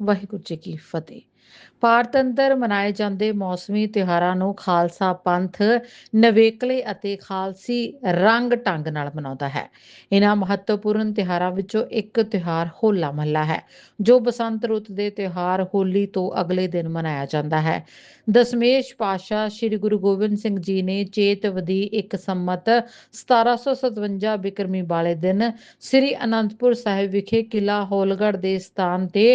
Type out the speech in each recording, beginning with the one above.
ਵਾਹਿਗੁਰੂ ਜੀ ਕੀ ਫਤਿਹ। ਭਾਰਤ ਅੰਦਰ ਮਨਾਏ ਜਾਂਦੇ ਮੌਸਮੀ ਤਿਉਹਾਰਾਂ ਨੂੰ ਖਾਲਸਾ ਪੰਥ ਨਵੇਕਲੇ ਅਤੇ ਖਾਲਸੀ ਰੰਗ ਢੰਗ ਨਾਲ ਮਨਾਉਂਦਾ ਹੈ। ਇਹਨਾਂ ਮਹੱਤਵਪੂਰਨ ਤਿਉਹਾਰਾਂ ਵਿੱਚੋਂ ਇੱਕ ਤਿਉਹਾਰ ਹੋਲਾ ਮਹੱਲਾ ਹੈ, ਜੋ ਬਸੰਤ ਰੁੱਤ ਦੇ ਤਿਉਹਾਰ ਹੋਲੀ ਤੋਂ ਅਗਲੇ ਦਿਨ ਮਨਾਇਆ ਜਾਂਦਾ ਹੈ। ਦਸਮੇਸ਼ ਪਾਤਸ਼ਾਹ ਸ੍ਰੀ ਗੁਰੂ ਗੋਬਿੰਦ ਸਿੰਘ ਜੀ ਨੇ ਚੇਤਵਦੀ ਇੱਕ ਸੰਮਤ 1757 ਬਿਕਰਮੀ ਵਾਲੇ ਦਿਨ ਸ੍ਰੀ ਅਨੰਦਪੁਰ ਸਾਹਿਬ ਵਿਖੇ ਕਿਲਾ ਹੋਲਗੜ੍ਹ ਦੇ ਸਥਾਨ ਤੇ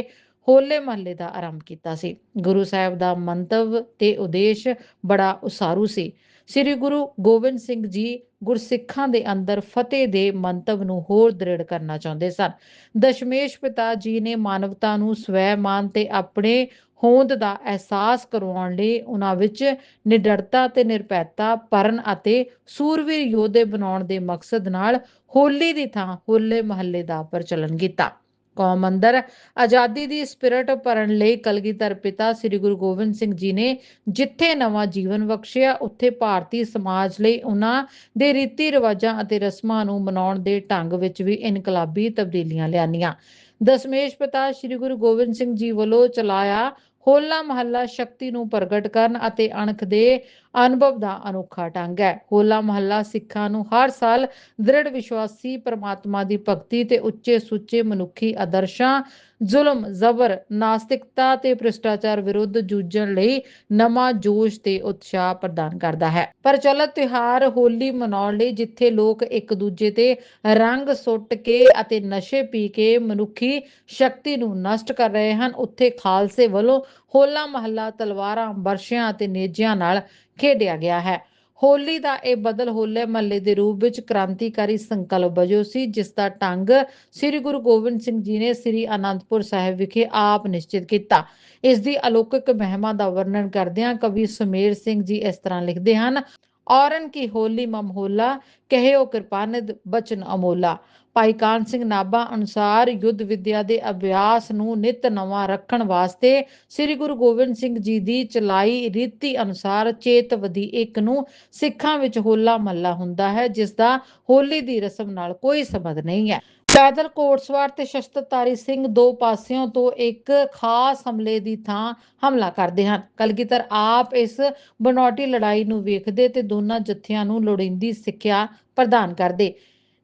ਹੋਲੇ ਮਹੱਲੇ ਦਾ ਆਰੰਭ ਕੀਤਾ ਸੀ। ਗੁਰੂ ਸਾਹਿਬ ਦਾ ਮੰਤਵ ਤੇ ਉਦੇਸ਼ ਬੜਾ ਉਸਾਰੂ ਸੀ। ਸ੍ਰੀ ਗੁਰੂ ਗੋਬਿੰਦ ਸਿੰਘ ਜੀ ਗੁਰਸਿੱਖਾਂ ਦੇ ਅੰਦਰ ਫਤਿਹ ਦੇ ਮੰਤਵ ਨੂੰ ਹੋਰ ਦ੍ਰਿੜ ਕਰਨਾ ਚਾਹੁੰਦੇ ਸਨ। ਦਸ਼ਮੇਸ਼ ਪਿਤਾ ਜੀ ਨੇ ਮਾਨਵਤਾ ਨੂੰ ਸਵੈਮਾਨ ਤੇ ਆਪਣੇ ਹੋਂਦ ਦਾ ਅਹਿਸਾਸ ਕਰਵਾਉਣ ਲਈ ਉਹਨਾਂ ਵਿੱਚ ਨਿਡਰਤਾ ਤੇ ਨਿਰਭੈਤਾ ਪਰਨ ਅਤੇ ਸੂਰਵੀਰ ਯੋਧੇ ਬਣਾਉਣ ਦੇ ਮਕਸਦ ਨਾਲ ਹੋਲੀ ਦੀ ਥਾਂ ਹੋਲੇ ਮਹੱਲੇ ਦਾ ਪ੍ਰਚਲਨ ਕੀਤਾ। ਕੌਮ ਅੰਦਰ। ਆਜ਼ਾਦੀ ਦੀ ਸਪਿਰਿਟ ਭਰਨ ਲਈ ਕਲਗੀਧਰ ਪਿਤਾ ਸ੍ਰੀ ਗੁਰੂ ਗੋਬਿੰਦ ਸਿੰਘ ਜੀ ਨੇ ਜਿੱਥੇ ਨਵਾਂ ਜੀਵਨ ਬਖਸ਼ਿਆ, ਉੱਥੇ ਭਾਰਤੀ ਸਮਾਜ ਲਈ ਉਹਨਾਂ ਦੇ ਰੀਤੀ ਰਿਵਾਜਾਂ ਅਤੇ ਰਸਮਾਂ ਨੂੰ ਮਨਾਉਣ ਦੇ ਢੰਗ ਵਿੱਚ ਵੀ ਇਨਕਲਾਬੀ ਤਬਦੀਲੀਆਂ ਲਿਆਂਦੀਆਂ। ਦਸਮੇਸ਼ ਪਿਤਾ ਸ੍ਰੀ ਗੁਰੂ ਗੋਬਿੰਦ ਸਿੰਘ ਜੀ ਵੱਲੋਂ ਚਲਾਇਆ ਹੋਲਾ ਮਹੱਲਾ ਸ਼ਕਤੀ ਨੂੰ ਪ੍ਰਗਟ ਕਰਨ ਅਤੇ ਅਣਖ ਦੇ ਅਨੁਭਵ ਦਾ ਅਨੋਖਾ ਢੰਗ ਹੈ। ਹੋਲਾ ਮਹੱਲਾ ਸਿੱਖਾਂ ਨੂੰ ਹਰ ਸਾਲ ਦ੍ਰਿੜ ਵਿਸ਼ਵਾਸੀ ਪਰਮਾਤਮਾ ਦੀ ਭਗਤੀ ਤੇ ਉੱਚੇ ਸੁੱਚੇ ਮਨੁੱਖੀ ਆਦਰਸ਼ਾਂ, ਜ਼ੁਲਮ, ਜ਼ਬਰ, ਨਾਸਤਿਕਤਾ ਤੇ ਭ੍ਰਿਸ਼ਟਾਚਾਰ ਵਿਰੁੱਧ ਜੂਝਣ ਲਈ ਨਵਾਂ ਜੋਸ਼ ਤੇ ਉਤਸ਼ਾਹ ਪ੍ਰਦਾਨ ਕਰਦਾ ਹੈ। ਪ੍ਰਚਲਿਤ ਤਿਉਹਾਰ ਹੋਲੀ ਮਨਾਉਣ ਲਈ ਜਿੱਥੇ ਲੋਕ ਇੱਕ ਦੂਜੇ ਤੇ ਰੰਗ ਸੁੱਟ ਕੇ ਅਤੇ ਨਸ਼ੇ ਪੀ ਕੇ ਮਨੁੱਖੀ ਸ਼ਕਤੀ ਨੂੰ ਨਸ਼ਟ ਕਰ ਰਹੇ ਹਨ, ਉੱਥੇ ਖਾਲਸੇ ਵੱਲੋਂ ਹੋਲਾ ਮਹੱਲਾ, ਤਲਵਾਰਾਂ, ਬਰਸ਼ਿਆਂ ਅਤੇ ਨੇਜਿਆਂ ਨਾਲ ਖੇਡਿਆ ਗਿਆ ਹੈ। ਹੋਲੀ ਦਾ ਇਹ ਬਦਲ ਹੋਲੇ ਮਹੱਲੇ ਦੇ ਰੂਪ ਵਿੱਚ ਕ੍ਰਾਂਤੀਕਾਰੀ ਸੰਕਲਪ ਵਜੋਂ ਸੀ, ਜਿਸ ਦਾ ਢੰਗ ਸ੍ਰੀ ਗੁਰੂ ਗੋਬਿੰਦ ਸਿੰਘ ਜੀ ਨੇ ਸ੍ਰੀ ਅਨੰਦਪੁਰ ਸਾਹਿਬ ਵਿਖੇ ਆਪ ਨਿਸ਼ਚਿਤ ਕੀਤਾ। ਇਸ ਦੀ ਅਲੌਕਿਕ ਮਹਿਮਾ ਦਾ ਵਰਣਨ ਕਰਦਿਆਂ ਕਵੀ ਸੁਮੇਰ ਸਿੰਘ ਜੀ ਇਸ ਤਰ੍ਹਾਂ ਲਿਖਦੇ ਹਨ, ਔਰਨ ਕੀ ਹੋਲੀ ਮਮਹੋਲਾ ਕਹਿਓ ਕਿਰਪਾਨਦ ਬਚਨ ਅਮੋਲਾ। ਭਾਈ ਕਾਨ ਸਿੰਘ ਨਾਭਾ ਅਨੁਸਾਰ ਯੁੱਧ ਵਿਦਿਆ ਦੇ ਅਭਿਆਸ ਨੂੰ ਨਿਤ ਨਵਾਂ ਰੱਖਣ ਵਾਸਤੇ ਸ੍ਰੀ ਗੁਰੂ ਗੋਬਿੰਦ ਸਿੰਘ ਜੀ ਦੀ ਚਲਾਈ ਰੀਤੀ ਅਨੁਸਾਰ ਚੇਤਵਦੀ ਇੱਕ ਨੂੰ ਸਿੱਖਾਂ ਵਿੱਚ ਹੋਲਾ ਮਹੱਲਾ ਹੁੰਦਾ ਹੈ ਜਿਸ ਦਾ ਹੋਲੀ ਦੀ ਰਸਮ ਨਾਲ ਕੋਈ ਸੰਬੰਧ ਨਹੀਂ ਹੈ। ਪੈਦਲ ਕੋਟਸਵਾਰ ਤੇ ਸ਼ਸਤਰਧਾਰੀ ਸਿੰਘ ਦੋ ਪਾਸਿਓਂ ਤੋਂ ਇੱਕ ਖਾਸ ਹਮਲੇ ਦੀ ਥਾਂ ਹਮਲਾ ਕਰਦੇ ਹਨ। ਕਲਗੀਧਰ ਆਪ ਇਸ ਬਨੌਟੀ ਲੜਾਈ ਨੂੰ ਵੇਖਦੇ ਤੇ ਦੋਨਾਂ ਜਥਿਆਂ ਨੂੰ ਲੋੜੀਂਦੀ ਸਿੱਖਿਆ ਪ੍ਰਦਾਨ ਕਰਦੇ।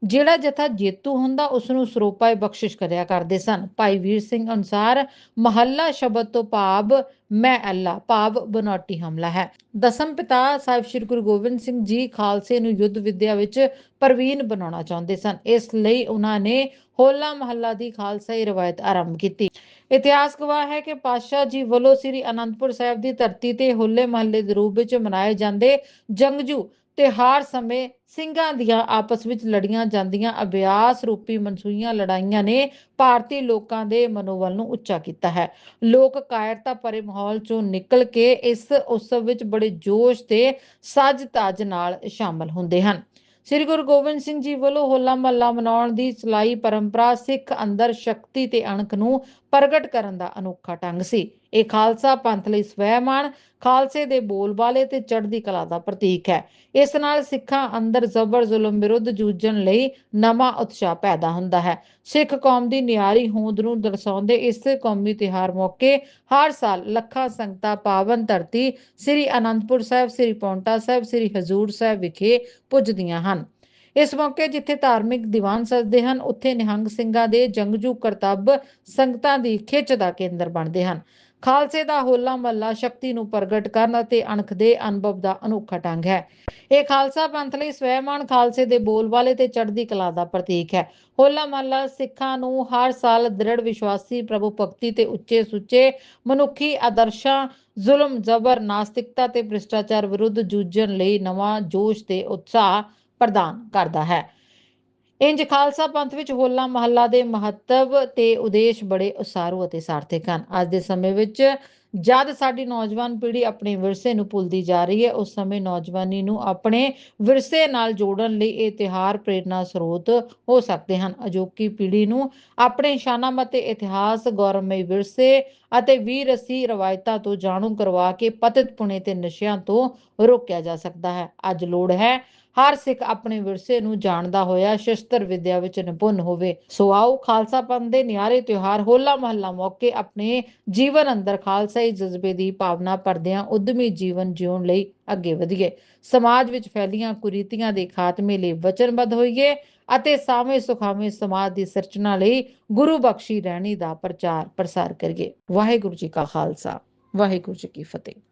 ਜਿਹੜਾ ਜਥਾ ਜੇਤੂ ਹੁੰਦਾ ਉਸ ਨੂੰ ਸਰੋਪਾ ਬਖਸ਼ਿਸ਼ ਕਰਿਆ ਕਰਦੇ ਸਨ। ਭਾਈ ਵੀਰ ਸਿੰਘ ਅਨੁਸਾਰ, ਮਹੱਲਾ ਸ਼ਬਦ ਤੋਂ ਭਾਵ ਮੈਂ ਅੱਲਾ, ਭਾਵ ਬਨੌਟੀ ਹਮਲਾ ਹੈ। ਦਸਮ ਪਿਤਾ ਸਾਹਿਬ ਸ੍ਰੀ ਗੁਰੂ ਗੋਬਿੰਦ ਸਿੰਘ ਜੀ ਖਾਲਸੇ ਨੂੰ ਯੁੱਧ ਵਿਦਿਆ ਵਿੱਚ ਪ੍ਰਵੀਨ ਬਣਾਉਣਾ ਚਾਹੁੰਦੇ ਸਨ। ਇਸ ਲਈ ਉਹਨਾਂ ਨੇ ਹੋਲਾ ਮਹੱਲਾ ਦੀ ਖਾਲਸਾਈ ਰਵਾਇਤ ਆਰੰਭ ਕੀਤੀ। ਇਤਿਹਾਸ ਗਵਾਹ ਹੈ ਕਿ ਪਾਤਸ਼ਾਹ ਜੀ ਵੱਲੋਂ ਸ੍ਰੀ ਅਨੰਦਪੁਰ ਸਾਹਿਬ ਦੀ ਧਰਤੀ ਤੇ ਹੋਲੇ ਮਹੱਲੇ ਦੇ ਰੂਪ ਵਿੱਚ ਮਨਾਏ ਜਾਂਦੇ ਜੰਗਜੂ ਤਿਹਾਰ ਸਮੇਂ ਸਿੰਘਾਂ ਦੀਆਂ ਆਪਸ ਵਿੱਚ ਲੜੀਆਂ ਜਾਂਦੀਆਂ ਅਭਿਆਸ ਰੂਪੀ ਮਨਸੂਈਆਂ ਲੜਾਈਆਂ ਨੇ ਭਾਰਤੀ ਲੋਕਾਂ ਦੇ ਮਨੋਬਲ ਨੂੰ ਉੱਚਾ ਕੀਤਾ ਹੈ। ਲੋਕ ਕਾਇਰਤਾ ਭਰੇ ਮਾਹੌਲ ਚੋਂ ਨਿਕਲ ਕੇ ਇਸ ਉਤਸਵ ਵਿੱਚ ਬੜੇ ਜੋਸ਼ ਤੇ ਸੱਜ ਤਾਜ ਨਾਲ ਸ਼ਾਮਲ ਹੁੰਦੇ ਹਨ। ਸ੍ਰੀ ਗੁਰੂ ਗੋਬਿੰਦ ਸਿੰਘ ਜੀ ਵੱਲੋਂ ਹੋਲਾ ਮਹੱਲਾ ਮਨਾਉਣ ਦੀ ਚਲਾਈ ਪਰੰਪਰਾ ਸਿੱਖ ਅੰਦਰ ਸ਼ਕਤੀ ਤੇ ਅਣਖ ਨੂੰ ਪ੍ਰਗਟ ਕਰਨ ਦਾ ਅਨੋਖਾ ਢੰਗ ਸੀ। ਇਹ ਖਾਲਸਾ ਪੰਥ ਲਈ ਸਵੈਮਾਨ, ਖਾਲਸੇ ਦੇ ਬੋਲਬਾਲੇ ਤੇ ਚੜ੍ਹਦੀ ਕਲਾ ਦਾ ਪ੍ਰਤੀਕ ਹੈ। ਇਸ ਨਾਲ ਸਿੱਖਾਂ ਅੰਦਰ ਜ਼ਬਰ ਜ਼ੁਲਮ ਵਿਰੁੱਧ ਜੂਝਣ ਲਈ ਨਵਾਂ ਉਤਸ਼ਾਹ ਪੈਦਾ ਹੁੰਦਾ ਹੈ। ਸਿੱਖ ਕੌਮ ਦੀ ਨਿਆਰੀ ਹੋਂਦ ਨੂੰ ਦਰਸਾਉਂਦੇ ਇਸ ਕੌਮੀ ਤਿਹਾਰ ਮੌਕੇ ਹਰ ਸਾਲ ਲੱਖਾਂ ਸੰਗਤਾਂ ਪਾਵਨ ਧਰਤੀ ਸ੍ਰੀ ਅਨੰਦਪੁਰ ਸਾਹਿਬ, ਸ੍ਰੀ ਪੌਂਟਾ ਸਾਹਿਬ, ਸ੍ਰੀ ਹਜ਼ੂਰ ਸਾਹਿਬ ਵਿਖੇ ਪੁੱਜਦੀਆਂ ਹਨ। ਇਸ ਮੌਕੇ ਜਿੱਥੇ ਧਾਰਮਿਕ ਦੀਵਾਨ ਸਜਦੇ ਹਨ, ਉੱਥੇ ਨਿਹੰਗ ਸਿੰਘਾਂ ਦੇ ਜੰਗਜੂ ਕਰਤੱਵ ਸੰਗਤਾਂ ਦੀ ਖਿੱਚ ਦਾ ਕੇਂਦਰ ਬਣਦੇ ਹਨ। ਖਾਲਸੇ ਦਾ ਹੋਲਾ ਮਹੱਲਾ ਸ਼ਕਤੀ ਨੂੰ ਪ੍ਰਗਟ ਕਰਨ ਅਤੇ ਅਣਖ ਦੇ ਅਨੁਭਵ ਦਾ ਅਨੋਖਾ ਢੰਗ ਹੈ। ਇਹ ਖਾਲਸਾ ਪੰਥ ਲਈ ਸਵੈਮਾਨ ਖਾਲਸੇ ਦੇ ਬੋਲਬਾਲੇ ਤੇ ਚੜ੍ਹਦੀ ਕਲਾ ਦਾ ਪ੍ਰਤੀਕ ਹੈ। ਹੋਲਾ ਮਹੱਲਾ ਸਿੱਖਾਂ ਨੂੰ ਹਰ ਸਾਲ ਦ੍ਰਿੜ ਵਿਸ਼ਵਾਸੀ, ਪ੍ਰਭੂ ਭਗਤੀ ਤੇ ਉੱਚੇ ਸੁੱਚੇ ਮਨੁੱਖੀ ਆਦਰਸ਼ਾਂ, ਜ਼ੁਲਮ, ਜ਼ਬਰ, ਨਾਸਤਿਕਤਾ ਤੇ ਭ੍ਰਿਸ਼ਟਾਚਾਰ ਵਿਰੁੱਧ ਜੂਝਣ ਲਈ ਨਵਾਂ ਜੋਸ਼ ਤੇ ਉਤਸ਼ਾਹ ਪ੍ਰਦਾਨ ਕਰਦਾ ਹੈ। ਇੰਜ ਖਾਲਸਾ ਪੰਥ ਵਿੱਚ ਹੋਲਾ ਮਹੱਲਾ ਦੇ ਮਹੱਤਵ ਤੇ ਉਦੇਸ਼ ਬੜੇ ਉਸਾਰੂ ਅਤੇ ਸਾਰਥਿਕ ਹਨ। ਅੱਜ ਦੇ ਸਮੇਂ ਵਿੱਚ ਜਦ ਸਾਡੀ ਨੌਜਵਾਨ ਪੀੜ੍ਹੀ ਆਪਣੇ ਵਿਰਸੇ ਨੂੰ ਭੁੱਲਦੀ ਜਾ ਰਹੀ ਹੈ, ਉਸ ਸਮੇਂ ਨੌਜਵਾਨੀ ਨੂੰ ਆਪਣੇ ਵਿਰਸੇ ਨਾਲ ਜੋੜਨ ਲਈ ਇਹ ਤਿਹਾਰ ਪ੍ਰੇਰਨਾ ਸਰੋਤ ਹੋ ਸਕਦੇ ਹਨ। ਅਜੋਕੀ ਪੀੜ੍ਹੀ ਨੂੰ ਆਪਣੇ ਸ਼ਾਨਾਮਤ ਤੇ ਇਤਿਹਾਸ, ਗੌਰਵਮਈ ਵਿਰਸੇ ਅਤੇ ਵੀਰਸੀ ਰਵਾਇਤਾਂ ਤੋਂ ਜਾਣੂ ਕਰਵਾ ਕੇ ਪਤਿਤ ਪੁਣੇ ਤੇ ਨਸ਼ਿਆਂ ਤੋਂ ਰੋਕਿਆ ਜਾ ਸਕਦਾ ਹੈ। ਅੱਜ ਲੋੜ ਹੈ ਹਰ ਸਿੱਖ ਆਪਣੇ ਵਿਰਸੇ ਨੂੰ ਜਾਣਦਾ ਹੋਇਆ, ਸ਼ਸਤਰ ਵਿਦਿਆ ਵਿੱਚ ਨਿਪੁੰਨ ਹੋਵੇ। ਸੋ ਆਓ ਖਾਲਸਾ ਪੰਥ ਦੇ ਨਿਆਰੇ ਤਿਉਹਾਰ, ਹੋਲਾ ਮਹੱਲਾ ਮੌਕੇ ਆਪਣੇ ਜੀਵਨ ਅੰਦਰ ਖਾਲਸਾਈ ਜਜ਼ਬੇ ਦੀ ਭਾਵਨਾ ਭਰਦਿਆਂ ਉਦਮੀ ਜੀਵਨ ਜਿਉਣ ਲਈ ਅੱਗੇ ਵਧੀਏ। ਸਮਾਜ ਵਿੱਚ ਫੈਲੀਆਂ ਕੁਰੀਤੀਆਂ ਦੇ ਖਾਤਮੇ ਲਈ ਵਚਨਬੱਧ ਹੋਈਏ ਅਤੇ ਸਾਵੇਂ ਸੁਖਾਵੇਂ ਸਮਾਜ ਦੀ ਸਿਰਜਣਾ ਲਈ ਗੁਰੂ ਬਖਸ਼ੀ ਰਹਿਣੀ ਦਾ ਪ੍ਰਚਾਰ ਪ੍ਰਸਾਰ ਕਰੀਏ। ਵਾਹਿਗੁਰੂ ਜੀ ਕਾ ਖਾਲਸਾ, ਵਾਹਿਗੁਰੂ ਜੀ ਕੀ ਫਤਿਹ।